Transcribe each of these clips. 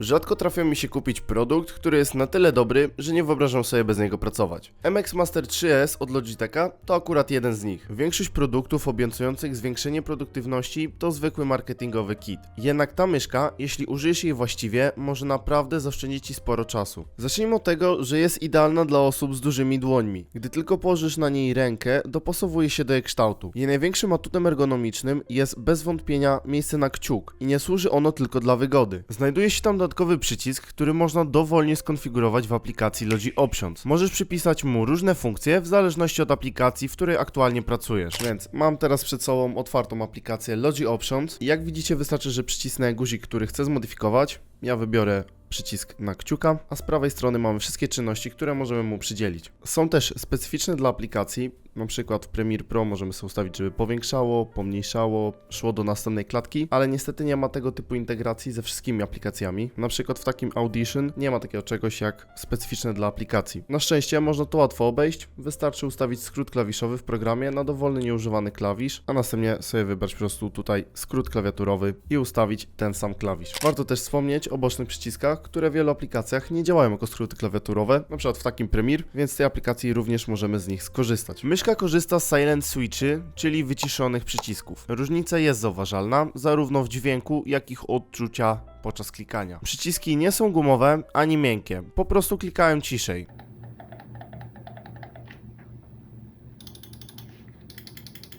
Rzadko trafia mi się kupić produkt, który jest na tyle dobry, że nie wyobrażam sobie bez niego pracować. MX Master 3S od Logitecha to akurat jeden z nich. Większość produktów obiecujących zwiększenie produktywności to zwykły marketingowy kit. Jednak ta myszka, jeśli użyjesz jej właściwie, może naprawdę zaoszczędzić Ci sporo czasu. Zacznijmy od tego, że jest idealna dla osób z dużymi dłońmi. Gdy tylko położysz na niej rękę, dopasowuje się do jej kształtu. Jej największym atutem ergonomicznym jest bez wątpienia miejsce na kciuk i nie służy ono tylko dla wygody. Znajduje się tam dodatkowy przycisk, który można dowolnie skonfigurować w aplikacji Logi Options. Możesz przypisać mu różne funkcje w zależności od aplikacji, w której aktualnie pracujesz. Więc mam teraz przed sobą otwartą aplikację Logi Options jak widzicie wystarczy, że przycisnę guzik, który chcę zmodyfikować. Ja wybiorę przycisk na kciuka, a z prawej strony mamy wszystkie czynności, które możemy mu przydzielić. Są też specyficzne dla aplikacji, na przykład w Premiere Pro możemy sobie ustawić, żeby powiększało, pomniejszało, szło do następnej klatki, ale niestety nie ma tego typu integracji ze wszystkimi aplikacjami. Na przykład w takim Audition nie ma takiego czegoś jak specyficzne dla aplikacji. Na szczęście można to łatwo obejść, wystarczy ustawić skrót klawiszowy w programie na dowolny nieużywany klawisz, a następnie sobie wybrać po prostu tutaj skrót klawiaturowy i ustawić ten sam klawisz. Warto też wspomnieć o bocznych przyciskach, które w wielu aplikacjach nie działają jako skróty klawiaturowe, przykład w takim Premiere, więc tej aplikacji również możemy z nich skorzystać. Myszka korzysta z silent switchy, czyli wyciszonych przycisków. Różnica jest zauważalna zarówno w dźwięku, jak i ich odczucia podczas klikania. Przyciski nie są gumowe ani miękkie, po prostu klikają ciszej.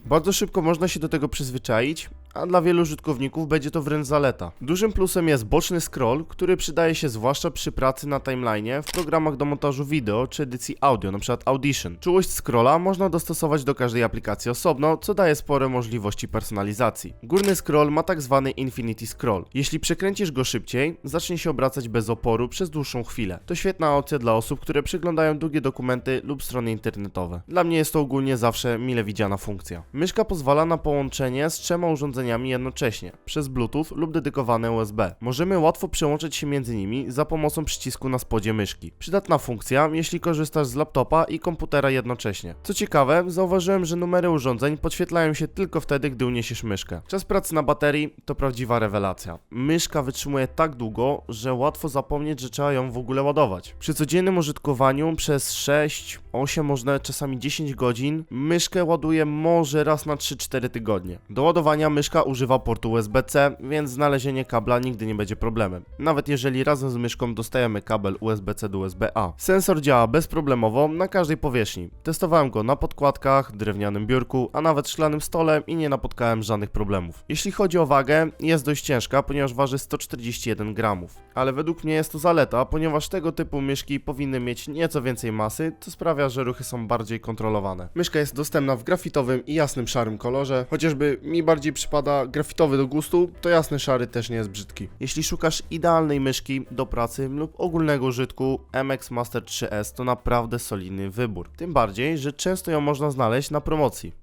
Bardzo szybko można się do tego przyzwyczaić, a dla wielu użytkowników będzie to wręcz zaleta. Dużym plusem jest boczny scroll, który przydaje się zwłaszcza przy pracy na timeline'ie w programach do montażu wideo czy edycji audio, np. Audition. Czułość scrolla można dostosować do każdej aplikacji osobno, co daje spore możliwości personalizacji. Górny scroll ma tak zwany infinity scroll. Jeśli przekręcisz go szybciej, zacznie się obracać bez oporu przez dłuższą chwilę. To świetna opcja dla osób, które przeglądają długie dokumenty lub strony internetowe. Dla mnie jest to ogólnie zawsze mile widziana funkcja. Myszka pozwala na połączenie z trzema urządzeniami jednocześnie przez Bluetooth lub dedykowane USB. Możemy łatwo przełączyć się między nimi za pomocą przycisku na spodzie myszki. Przydatna funkcja, jeśli korzystasz z laptopa i komputera jednocześnie. Co ciekawe, zauważyłem, że numery urządzeń podświetlają się tylko wtedy, gdy uniesiesz myszkę. Czas pracy na baterii to prawdziwa rewelacja. Myszka wytrzymuje tak długo, że łatwo zapomnieć, że trzeba ją w ogóle ładować. Przy codziennym użytkowaniu przez 6, 8, może czasami 10 godzin myszkę ładuje może raz na 3-4 tygodnie. Do ładowania myszka używa portu USB-C, więc znalezienie kabla nigdy nie będzie problemem. Nawet jeżeli razem z myszką dostajemy kabel USB-C do USB-A. Sensor działa bezproblemowo na każdej powierzchni. Testowałem go na podkładkach, drewnianym biurku, a nawet szklanym stole i nie napotkałem żadnych problemów. Jeśli chodzi o wagę, jest dość ciężka, ponieważ waży 141 gramów. Ale według mnie jest to zaleta, ponieważ tego typu myszki powinny mieć nieco więcej masy, co sprawia, że ruchy są bardziej kontrolowane. Myszka jest dostępna w grafitowym i jasnym szarym kolorze, chociażby mi bardziej przypada grafitowy do gustu, to jasny szary też nie jest brzydki. Jeśli szukasz idealnej myszki do pracy lub ogólnego użytku, MX Master 3S to naprawdę solidny wybór. Tym bardziej, że często ją można znaleźć na promocji.